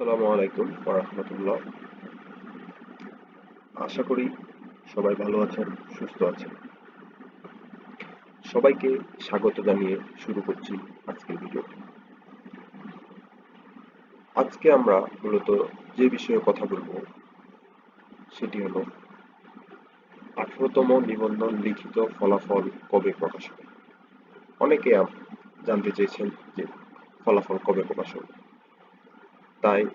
আসসালামু আলাইকুম রহমতুল্লাহ। আশা করি সবাই ভালো আছেন, সুস্থ আছেন। সবাইকে স্বাগত জানিয়ে শুরু করছি আজকের ভিডিওটি আজকে আমরা মূলত যে বিষয়ে কথা বলব, সেটি হলো আঠারোতম নিবন্ধন লিখিত ফলাফল কবে প্রকাশ হবে? অনেকে জানতে চেয়েছেন যে ফলাফল কবে প্রকাশ হবে। তাই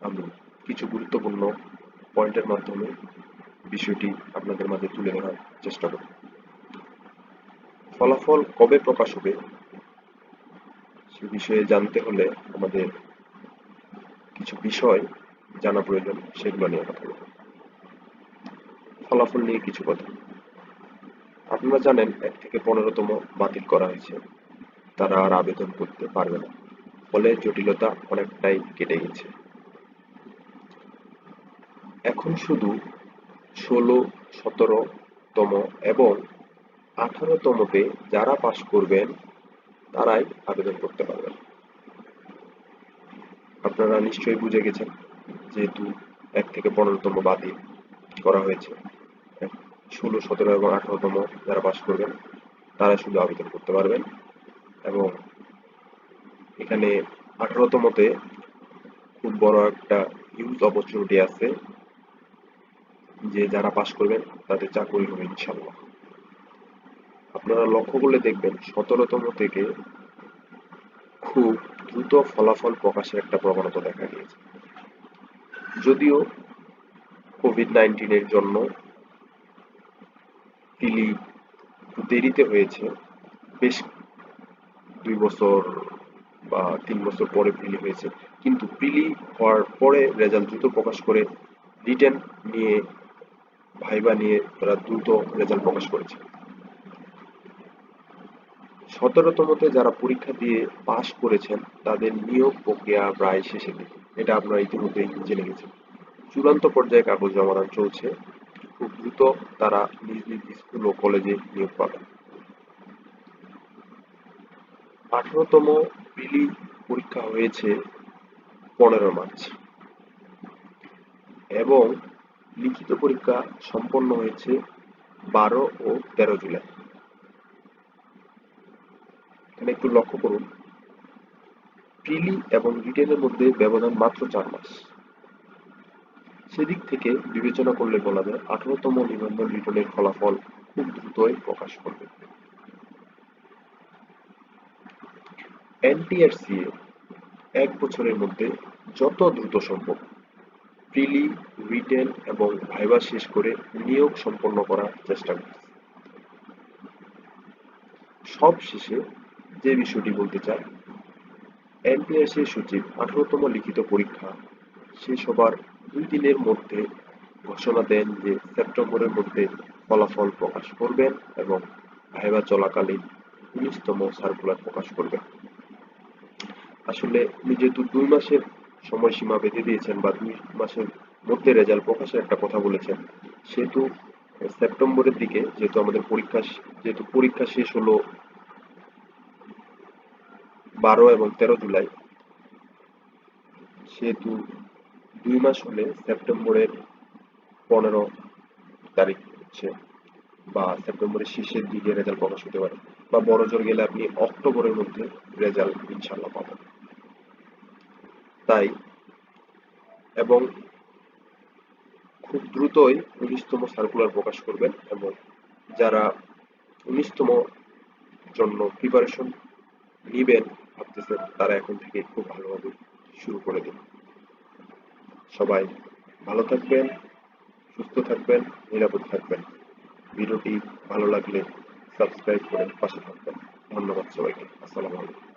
আমি কিছু গুরুত্বপূর্ণ পয়েন্টের মাধ্যমে বিষয়টি আপনাদের মাঝে তুলে ধরার চেষ্টা করব। ফলাফল কবে প্রকাশ হবে সে বিষয়ে জানতে হলে আমাদের কিছু বিষয় জানা প্রয়োজন, সেগুলো নিয়ে কথা বলব। ফলাফল নিয়ে কিছু কথা। আপনারা জানেন, এক থেকে পনেরোতম বাতিল করা হয়েছে। তারা আর আবেদন করতে পারবে না। ফলে জটিলতা অনেকটাই কেটে গেছে। এখন শুধু ষোলো সতেরোতম এবং আঠারোতমতে যারা পাশ করবেন, তারাই আবেদন করতে পারবেন। আপনারা নিশ্চয়ই বুঝে গেছেন, যেহেতু এক থেকে পনেরোতম বাতিল করা হয়েছে। ষোলো, সতেরো এবং আঠারোতম যারা পাশ করবেন, তারা শুধু আবেদন করতে পারবেন এবং এখানে আঠারোতমতে খুব বড় একটা হিউজ অপরচুনিটি আছে যে যারা পাশ করবেন তাদের চাকরি হবে ইনশাল্লাহ আপনারা লক্ষ্য করলে দেখবেন সতেরোতম থেকে খুব দ্রুত ফলাফল প্রকাশের একটা প্রবণতা দেখা গিয়েছে। যদিও কোভিড নাইন্টিনের জন্য দেরিতে হয়েছে, বেশ দুই বছর তিন বছর পরে প্রিলি হয়েছে। কিন্তু প্রিলি হওয়ার পরে রেজাল্ট দ্রুত প্রকাশ করে রিটেন নিয়ে, ভাইবা নিয়ে তারা দ্রুত রেজাল্ট প্রকাশ করেছে। সতেরোতমতে যারা পরীক্ষা দিয়ে পাশ করেছেন, তাদের নিয়োগ প্রক্রিয়া প্রায় শেষের দিকে। এটা আপনারা ইতিমধ্যেই জেনে গেছেন। চূড়ান্ত পর্যায়ে কাগজ জমাদান চলছে। খুব দ্রুত তারা নিজ নিজ স্কুল ও কলেজে নিয়োগ পাবেন। আঠারোতম প্রিলি পরীক্ষা হয়েছে পনেরো মার্চ। এবং লিখিত পরীক্ষা সম্পন্ন হয়েছে বারো ও তেরো জুলাই। এখানে একটু লক্ষ্য করুন। প্রিলি এবং রিটেনের মধ্যে ব্যবধান মাত্র চার মাস। সেদিক থেকে বিবেচনা করলে বলা যায় আঠারোতম নিবন্ধন রিটার্নের ফলাফল খুব দ্রুতই প্রকাশ করবে। এনটিআরসিএ এক বছরের মধ্যে যত দ্রুত সম্ভব প্রিলি রিটেন এবং ভাইবা শেষ করে নিয়োগ সম্পন্ন করার চেষ্টা করছে। সব শেষে যে বিষয়টি বলতে চাই এনটিআরসি সচিব আঠারোতম লিখিত পরীক্ষা শেষ হবার দুই দিনের মধ্যে ঘোষণা দেন যে সেপ্টেম্বরের মধ্যে ফলাফল প্রকাশ করবেন এবং ভাইবা চলাকালীন উনিশতম সার্কুলার প্রকাশ করবেন। আসলে উনি যেহেতু দুই মাসের সময়সীমা বেঁধে দিয়েছেন বা দুই মাসের মধ্যে রেজাল্ট প্রকাশের একটা কথা বলেছেন, সেহেতু সেপ্টেম্বরের দিকে যেহেতু আমাদের পরীক্ষা যেহেতু পরীক্ষা শেষ হলো বারো এবং তেরো জুলাই, সেহেতু দুই মাস হলে সেপ্টেম্বরের পনেরো তারিখ হচ্ছে বা সেপ্টেম্বরের শেষের দিকে রেজাল্ট প্রকাশ হতে পারে। বা বড় জোর গেলে আপনি অক্টোবরের মধ্যে রেজাল্ট ইনশাল্লাহ পাবেন। এবং খুব দ্রুতই উনিশতম সার্কুলার প্রকাশ করবেন এবং যারা উনিশতম জন্য প্রিপারেশন নিবেন ভাবতেছেন তারা এখন থেকে খুব ভালোভাবে শুরু করে দিন। সবাই ভালো থাকবেন, সুস্থ থাকবেন, নিরাপদ থাকবেন। ভিডিওটি ভালো লাগলে সাবস্ক্রাইব করে পাশে থাকবেন। ধন্যবাদ সবাইকে। আসসালামু আলাইকুম।